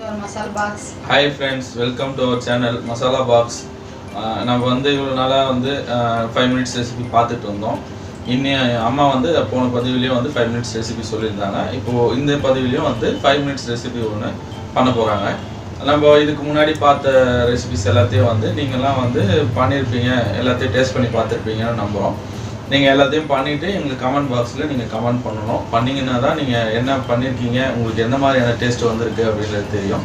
your hi friends welcome to our channel Masala box நம்ம வந்து இவ்வளோ நாளாக வந்து ஃபைவ் மினிட்ஸ் ரெசிபி பார்த்துட்டு இருந்தோம் இன்னி அம்மா வந்து போன பதிவுலேயும் வந்து ஃபைவ் மினிட்ஸ் ரெசிபி சொல்லியிருந்தாங்க. இப்போது இந்த பதிவுலேயும் வந்து ஃபைவ் மினிட்ஸ் ரெசிபி ஒன்று பண்ண போகிறாங்க நம்ம இதுக்கு முன்னாடி பார்த்த ரெசிபிஸ் எல்லாத்தையும் வந்து நீங்கள்லாம் வந்து பண்ணியிருப்பீங்க எல்லாத்தையும் டேஸ்ட் பண்ணி பார்த்துருப்பீங்கன்னு நம்புகிறோம் நீங்கள் எல்லாத்தையும் பண்ணிவிட்டு எங்களுக்கு கமெண்ட் பாக்ஸில் நீங்கள் கமெண்ட் பண்ணணும். பண்ணிங்கன்னா தான் நீங்கள் என்ன பண்ணியிருக்கீங்க உங்களுக்கு எந்த மாதிரியான டேஸ்ட் வந்திருக்கு அப்படின்றது தெரியும்.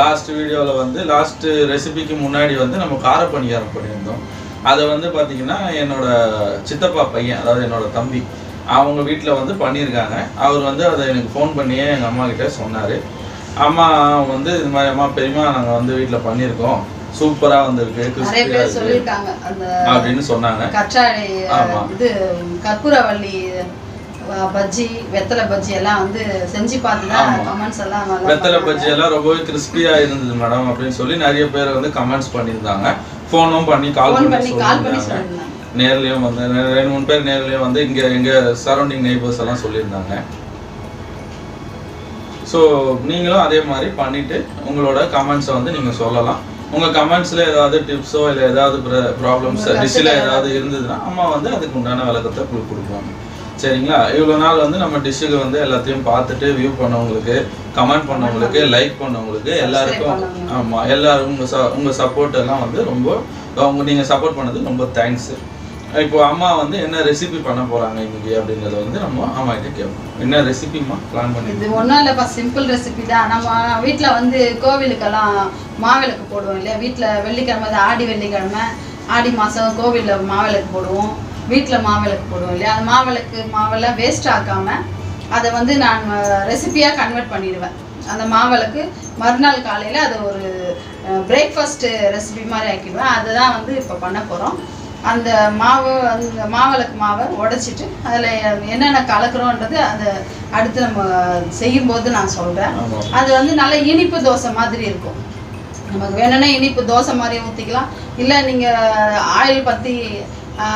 லாஸ்ட் வீடியோவில் வந்து லாஸ்ட்டு ரெசிபிக்கு முன்னாடி வந்து நம்ம கார பணியாரம் பண்ணியிருந்தோம். அதை வந்து பார்த்தீங்கன்னா என்னோடய சித்தப்பா பையன் அதாவது என்னோட தம்பி அவங்க வீட்டில் வந்து பண்ணியிருக்காங்க. அவர் வந்து அதை எனக்கு ஃபோன் பண்ணியே எங்கள் அம்மாக்கிட்ட சொன்னார். அம்மா வந்து இது மாதிரி அம்மா பெரியம்மா நாங்கள் வந்து வீட்டில் பண்ணியிருக்கோம். சூப்பராக வந்திருக்கு அப்படின்னு சொன்னாங்க. கற்றாழை. இது கற்பூரவள்ளி பஜ்ஜி வெத்தலை பஜ்ஜி எல்லாம் வந்து செஞ்சு பார்த்து தான் ஆமா. கமெண்ட்ஸ் எல்லாம் நல்லா வெத்தலை. பஜ்ஜி எல்லாம் ரொம்பவே கிறிஸ்பியா இருந்தது மேடம் அப்படின்னு சொல்லி நிறைய பேர் வந்து கமெண்ட்ஸ் பண்ணியிருந்தாங்க. ஃபோனும் பண்ணி கால் பண்ணி கால் பண்ணி நேர்லயும் வந்து ரெண்டு மூணு பேர் நேர்லயும் வந்து இங்க எங்க சரௌண்டிங் நெய்பர்ஸ் எல்லாம் சொல்லியிருந்தாங்க. ஸோ நீங்களும் அதே மாதிரி பண்ணிட்டு உங்களோட கமெண்ட்ஸை வந்து நீங்க சொல்லலாம். உங்க கமெண்ட்ஸ்ல ஏதாவது டிப்ஸோ இல்லை ஏதாவது ப்ராப்ளம்ஸ் டிஷ்ஷில் ஏதாவது இருந்ததுன்னா அம்மா வந்து அதுக்கு உண்டான விளக்கத்தை கொடுப்பாங்க. சரிங்களா? இவ்வளோ நாள் வந்து நம்ம டிஷ்ஷுக்கு வந்து எல்லாத்தையும் பார்த்துட்டு வியூ பண்ணவங்களுக்கு கமெண்ட் பண்ணவங்களுக்கு லைக் பண்ணவங்களுக்கு எல்லாருக்கும் பண்ணவங்க. ஆமா எல்லாரும் உங்க ச உங்க சப்போர்ட் எல்லாம் வந்து ரொம்ப அவங்க நீங்க சப்போர்ட் பண்ணது ரொம்ப தேங்க்ஸ் இப்போ அம்மா வந்து என்ன ரெசிபி பண்ண போறாங்க இன்னைக்கு அப்படிங்கறத வந்து நம்ம அம்மா கிட்ட கேட்போம். என்ன ரெசிபிமா பிளான் பண்ணி இது ஒன்றும் இல்லைப்பா சிம்பிள் ரெசிபி தான். நம்ம வீட்டில் வந்து கோவிலுக்கெல்லாம் மாவிளக்கு போடுவோம் இல்லையா? வீட்டில் வெள்ளிக்கிழமை அது ஆடி வெள்ளிக்கிழமை ஆடி மாதம் கோவிலில் மாவிளக்கு போடுவோம். வீட்டில் மாவிளக்கு போடுவோம் இல்லையா? அந்த மாவிளக்கு மாவெல்லாம் வேஸ்ட் ஆக்காமல் அதை வந்து நான் ரெசிபியாக கன்வெர்ட் பண்ணிடுவேன். அந்த மாவிளக்கு மறுநாள் காலையில் அதை ஒரு பிரேக்ஃபாஸ்ட் ரெசிபி மாதிரி ஆக்கிடுவேன். அதுதான் வந்து இப்போ பண்ண போகிறோம் அந்த மாவு அந்த மாவிளக்கு மாவை உடைச்சிட்டு அதில் என்னென்ன கலக்குறோன்றது அதை அடுத்து நம்ம செய்யும்போது நான் சொல்கிறேன் அது வந்து நல்ல இனிப்பு தோசை மாதிரி இருக்கும். நமக்கு வேணும்னா இனிப்பு தோசை மாதிரி ஊற்றிக்கலாம் இல்லை நீங்கள் ஆயில் பற்றி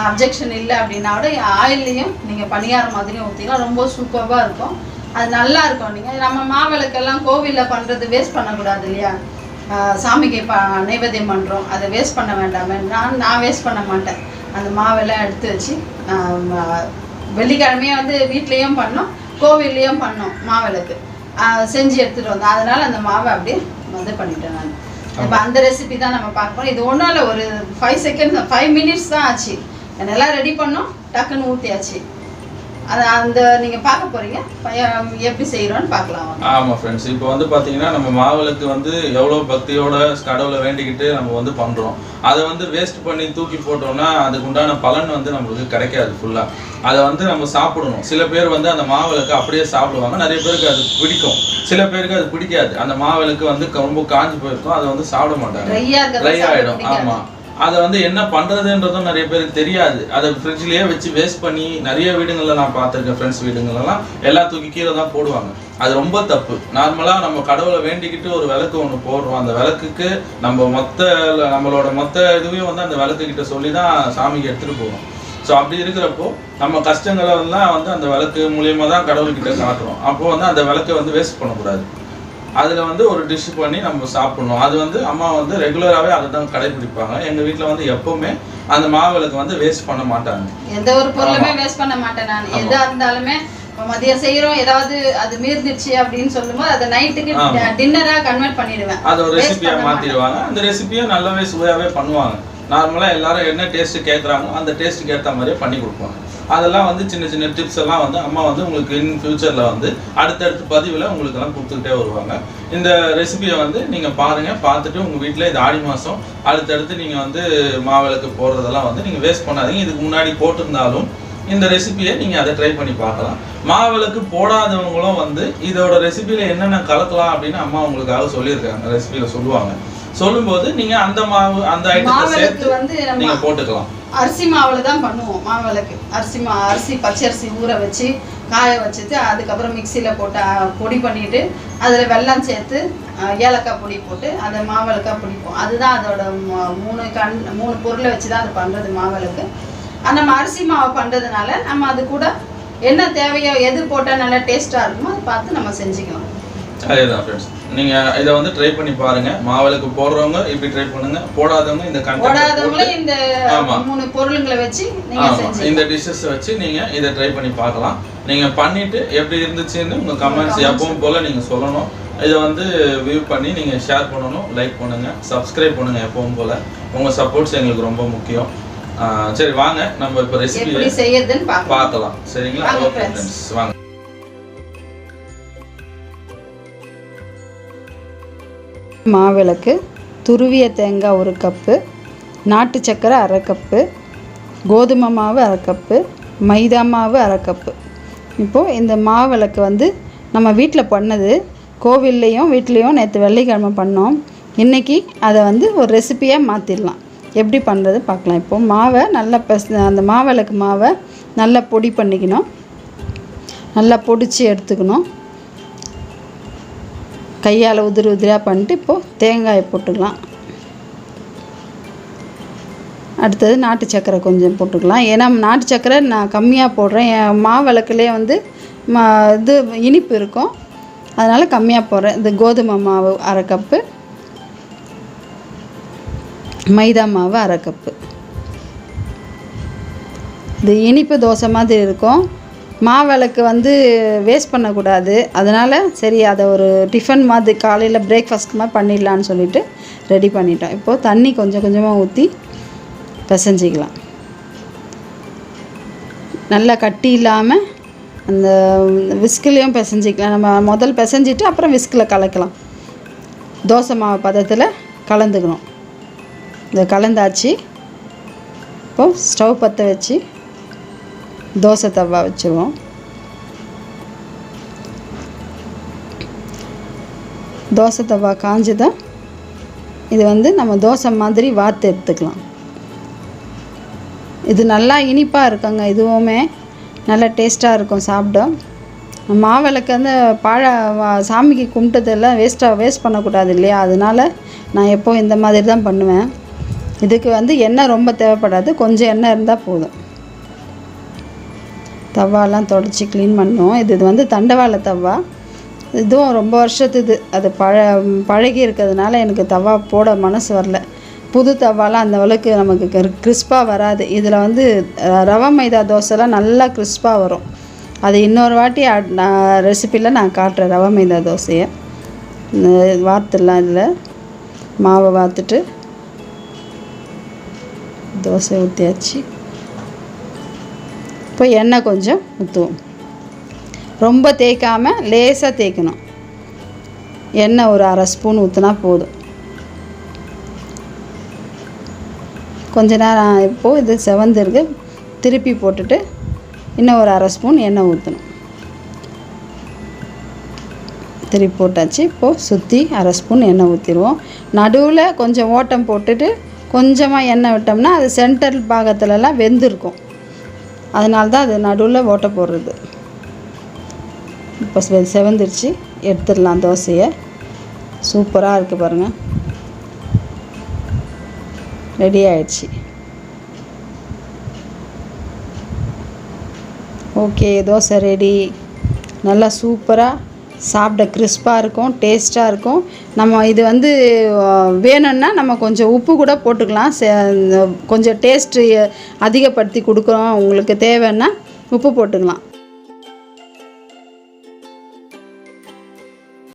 அப்ஜெக்ஷன் இல்லை அப்படின்னா கூட ஆயில்லையும் நீங்கள் பணியாரம் மாதிரியும் ஊற்றிக்கலாம் ரொம்ப சூப்பராக இருக்கும். அது நல்லா இருக்கும். நீங்கள் நம்ம மாவிளக்கெல்லாம் கோவிலில் பண்ணுறது வேஸ்ட் பண்ணக்கூடாது இல்லையா? சாமிக்கு ப நைவேத்தியம் பண்ணுறோம் அதை வேஸ்ட் பண்ண வேண்டாமே. நான் நான் வேஸ்ட் பண்ண மாட்டேன். அந்த மாவெல்லாம் எடுத்து வச்சு வெள்ளிக்கிழமையே வந்து வீட்லேயும் பண்ணோம் கோவில்லையும் பண்ணோம் மாவிளக்கு. செஞ்சு எடுத்துகிட்டு வந்தோம். அதனால் அந்த மாவை அப்படியே இது பண்ணிட்டேன் நான். இப்போ அந்த ரெசிபி தான் நம்ம பார்க்குறோம் இது ஒன்றும் இல்லை ஒரு ஃபைவ் செகண்ட்ஸ் ஃபைவ் மினிட்ஸ் தான் ஆச்சு. எல்லாம் ரெடி பண்ணோம் டக்குன்னு ஊற்றியாச்சு அந்த நீங்கள் பார்க்க போகிறீங்க எப்படி செய்கிறோன்னு பார்க்கலாம் வாங்க. ஆமா ஃப்ரெண்ட்ஸ் இப்போ வந்து பாத்தீங்கன்னா நம்ம மாவிளக்கு வந்து எவ்வளவு பக்தியோட கடவுளை வேண்டிக்கிட்டு நம்ம வந்து பண்றோம். அதை வந்து வேஸ்ட் பண்ணி தூக்கி போட்டோம்னா அதுக்கு உண்டான பலன் வந்து நம்மளுக்கு கிடைக்காது ஃபுல்லா அதை வந்து நம்ம சாப்பிடணும். சில பேர் வந்து அந்த மாவிளக்கு அப்படியே சாப்பிடுவாங்க. நிறைய பேருக்கு அது பிடிக்கும். சில பேருக்கு அது பிடிக்காது. அந்த மாவிளக்கு வந்து ரொம்ப காஞ்சு போயிருக்கும். அதை வந்து சாப்பிட மாட்டாங்க. ட்ரை ஆயிடும். ஆமா. அதை வந்து என்ன பண்ணுறதுன்றதும் நிறைய பேருக்கு தெரியாது. அதை ஃப்ரிட்ஜ்லேயே வச்சு வேஸ்ட் பண்ணி நிறைய வீடுங்களில் நான் பார்த்துருக்கேன் ஃப்ரெண்ட்ஸ் வீடுங்களெல்லாம் எல்லாம் தூக்கி கீழே தான் போடுவாங்க. அது ரொம்ப தப்பு. நார்மலாக நம்ம கடவுளை வேண்டிக்கிட்டு ஒரு விளக்கு ஒன்று போடுறோம். அந்த விளக்குக்கு நம்ம மொத்த நம்மளோட மொத்த இதுவையும் வந்து அந்த விளக்குக்கிட்ட சொல்லி தான் சாமிக்கு எடுத்துகிட்டு போவோம். ஸோ அப்படி இருக்கிறப்போ நம்ம கஷ்டங்களெல்லாம் வந்து அந்த விளக்கு மூலியமாக தான் கடவுள்கிட்ட காட்டுறோம். அப்போது வந்து அந்த விளக்கை வந்து வேஸ்ட் பண்ணக்கூடாது. அதில் வந்து ஒரு டிஷ் பண்ணி நம்ம சாப்பிடணும். அது வந்து அம்மா வந்து ரெகுலராகவே அதை தான் கடைபிடிப்பாங்க. எங்கள் வீட்டில் வந்து எப்போவுமே அந்த மாவிளக்கு வந்து வேஸ்ட் பண்ண மாட்டாங்க. எந்த ஒரு பொருளுமே வேஸ்ட் பண்ண மாட்டேன் நான். எதா இருந்தாலுமே மதியம் செய்யறோம் ஏதாவது அது மீர்ந்துச்சு அப்படின்னு சொல்லும்போது அதை நைட்டுக்கு. டின்னரா கன்வெர்ட் பண்ணிடுவேன். அதை ஒரு பண்ண மாற்றிடுவாங்க அந்த ரெசிபியை நல்லாவே சுவையாகவே பண்ணுவாங்க. நார்மலாக எல்லாரும் என்ன டேஸ்ட்டு கேட்குறாங்களோ அந்த டேஸ்ட்டுக்கு ஏற்ற மாதிரியே பண்ணி கொடுப்பாங்க. அதெல்லாம் வந்து சின்ன சின்ன டிப்ஸ் எல்லாம் வந்து அம்மா வந்து உங்களுக்கு இன் ஃபியூச்சரில் வந்து அடுத்தடுத்து பதிவில் உங்களுக்கு எல்லாம் கொடுத்துக்கிட்டே வருவாங்க. இந்த ரெசிபியை வந்து நீங்கள் பாருங்கள் பார்த்துட்டு உங்கள் வீட்டில் இது ஆடி மாதம் அடுத்தடுத்து நீங்கள் வந்து மாவிளக்கு போடுறதெல்லாம் வந்து நீங்கள் வேஸ்ட் பண்ணாதீங்க. இதுக்கு முன்னாடி போட்டிருந்தாலும் இந்த ரெசிபியை நீங்கள் அதை ட்ரை பண்ணி பார்க்கலாம். மாவிளக்கு போடாதவங்களும் வந்து இதோட ரெசிபியில் என்னென்ன கலக்கலாம் அப்படின்னு அம்மா உங்களுக்காக சொல்லியிருக்காங்க ரெசிபியில் சொல்லுவாங்க. சொல்லும்போது நீங்கள் அந்த மாவு அந்த ஐட்டத்தை சேர்த்து நீங்கள் போட்டுக்கலாம். அரிசி மாவுல தான் பண்ணுவோம் மாவிளக்கு. அரிசி மா அரிசி பச்சரிசி ஊற வச்சு காய வச்சுட்டு அதுக்கப்புறம் மிக்சியில் போட்டு பொடி பண்ணிட்டு அதில் வெல்லம் சேர்த்து ஏலக்காய் பொடி போட்டு அதை மாவிளக்கா பிடிப்போம். அதுதான் அதோட மூணு கண் மூணு பொருளை வச்சு தான் அது பண்ணுறது மாவிளக்கு. நம்ம அரிசி மாவு பண்ணுறதுனால நம்ம அது கூட என்ன தேவையோ எது போட்டால் நல்லா டேஸ்ட்டாக இருக்குமோ அதை பார்த்து நம்ம செஞ்சுக்கலாம். அதே தான் ஃப்ரெண்ட்ஸ் நீங்கள் இதை வந்து ட்ரை பண்ணி பாருங்க. மாவிளக்கு போடுறவங்க இப்படி ட்ரை பண்ணுங்க. போடாதவங்க இந்த கண்டென்ட் ஆமா. மூணு பொருளுங்களை வச்சு நீங்க ஆமா. செஞ்சு இந்த டிஷ்ஷஸ் வச்சு நீங்க இதை ட்ரை பண்ணி பார்க்கலாம். நீங்க பண்ணிட்டு எப்படி இருந்துச்சுன்னு உங்க கமெண்ட்ஸ் எப்பவும் போல நீங்க சொல்லணும். இதை வந்து வியூ பண்ணி நீங்க ஷேர் பண்ணணும் லைக் பண்ணுங்க சப்ஸ்கிரைப் பண்ணுங்க எப்பவும் போல. உங்க சப்போர்ட்ஸ் எங்களுக்கு ரொம்ப முக்கியம். சரி வாங்க. நம்ம இப்போ ரெசிபி செய்யறதுன்னு பார்க்கலாம். சரிங்களா? வாங்க. மாவிளக்கு துருவிய தேங்காய் ஒரு கப்பு நாட்டு சக்கரை அரை கப்பு கோதுமை மாவு அரை கப்பு மைதா மாவு அரை கப்பு. இப்போது இந்த மாவிளக்கு வந்து நம்ம வீட்டில் பண்ணது கோவில்லையும் வீட்லேயும் நேற்று வெள்ளிக்கிழமை பண்ணோம். இன்றைக்கி அதை வந்து ஒரு ரெசிபியாக மாற்றிடலாம் எப்படி பண்ணுறது பார்க்கலாம். இப்போது மாவை நல்லா பெஸ் அந்த மாவிளக்கு மாவை நல்லா பொடி பண்ணிக்கணும். நல்லா பொடிச்சு எடுத்துக்கணும். கையால் உதிரி உதிரியாக பண்ணிட்டு இப்போது தேங்காயை போட்டுக்கலாம். அடுத்தது நாட்டு சக்கரை கொஞ்சம் போட்டுக்கலாம். ஏன்னா நாட்டு சக்கரை நான் கம்மியாக போடுறேன். என் மாவிளக்குலேயே வந்து மா இது இனிப்பு இருக்கும். அதனால் கம்மியாக போடுறேன். இந்த கோதுமை மாவு அரை கப்பு. மைதா மாவு அரை கப்பு. இது இனிப்பு தோசை மாதிரி இருக்கும். மாவிளக்கு வந்து வேஸ்ட் பண்ணக்கூடாது. அதனால் சரி அதை ஒரு டிஃபன் மாதிரி காலையில் பிரேக்ஃபாஸ்ட் மாதிரி பண்ணிடலான்னு சொல்லிட்டு ரெடி பண்ணிட்டோம். இப்போது தண்ணி கொஞ்சம் கொஞ்சமாக ஊற்றி பிசைஞ்சிக்கலாம். நல்லா கட்டி இல்லாமல் அந்த விஸ்கிலையும் பிசைஞ்சிக்கலாம். நம்ம முதல் பிசைஞ்சிட்டு அப்புறம் விஸ்கில் கலக்கலாம். தோசை மாவு பதத்தில் கலந்துக்கணும். இந்த கலந்தாச்சு. இப்போது ஸ்டவ் பற்ற வச்சு தோசை தவா வச்சுருவோம். தோசை தவா காஞ்சதும் இது வந்து நம்ம தோசை மாதிரி வாத்து எடுத்துக்கலாம். இது நல்லா இனிப்பாக இருக்குங்க இதுவுமே நல்லா டேஸ்ட்டாக இருக்கும் சாப்பிட. மாவிளக்கு வந்து பாழ வா- சாமிக்கு கும்பிட்டதெல்லாம் வேஸ்ட்டாக வேஸ்ட் பண்ணக்கூடாது இல்லையா? அதனால நான் எப்போ இந்த மாதிரி தான் பண்ணுவேன். இதுக்கு வந்து எண்ணெய் ரொம்ப தேவைப்படாது கொஞ்சம் எண்ணெய் இருந்தால் போதும். தவாலாம் தொடச்சி க்ளீன் பண்ணோம் இது இது வந்து தண்டவாள தவா இதுவும் ரொம்ப வருஷத்துது அது பழ பழகி இருக்கிறதுனால எனக்கு தவா போட மனசு வரல. புது தவாலாம் அந்த அளவுக்கு நமக்கு கிறிஸ்பாக வராது. இதில் வந்து ரவா ரவை மைதா தோசைலாம் நல்லா கிறிஸ்பாக வரும். அது இன்னொரு வாட்டி நான் ரெசிப்பியில் நான் காட்டுறேன் ரவை மைதா தோசையை. இந்த இதில். மாவை வாத்துட்டு தோசை ஊற்றியாச்சு இப்போ எண்ணெய் கொஞ்சம் ஊற்றுவோம். ரொம்ப தேய்க்காமல் லேசாக தேய்க்கணும். எண்ணெய் ஒரு அரை ஸ்பூன் ஊற்றினா போதும். கொஞ்ச நேரம் இப்போது இது செவந்திருக்கு. திருப்பி போட்டுட்டு இன்னும் ஒரு அரை ஸ்பூன் எண்ணெய் ஊற்றணும் திருப்பி போட்டாச்சு. இப்போது சுற்றி அரை ஸ்பூன் எண்ணெய் ஊற்றிடுவோம் நடுவில் கொஞ்சம் ஓட்டம் போட்டுட்டு கொஞ்சமாக எண்ணெய் விட்டோம்னா அது சென்டர் பாகத்துலலாம் வெந்திருக்கும். அதனால தான் அது நடுவில் ஓட்டை போடுறது. இப்போ செவந்துருச்சு. எடுத்துடலாம் தோசையை. சூப்பராக இருக்குது பாருங்கள் ரெடி ஆயிடுச்சு. Okay dosa ready. நல்லா சூப்பராக சாப்பிட கிறிஸ்பாக இருக்கும் டேஸ்ட்டாக இருக்கும். நம்ம இது வந்து வேணும்னா நம்ம கொஞ்சம் உப்பு கூட போட்டுக்கலாம். கொஞ்சம் டேஸ்ட்டு அதிகப்படுத்தி கொடுக்குறோம். உங்களுக்கு தேவைன்னா உப்பு போட்டுக்கலாம்.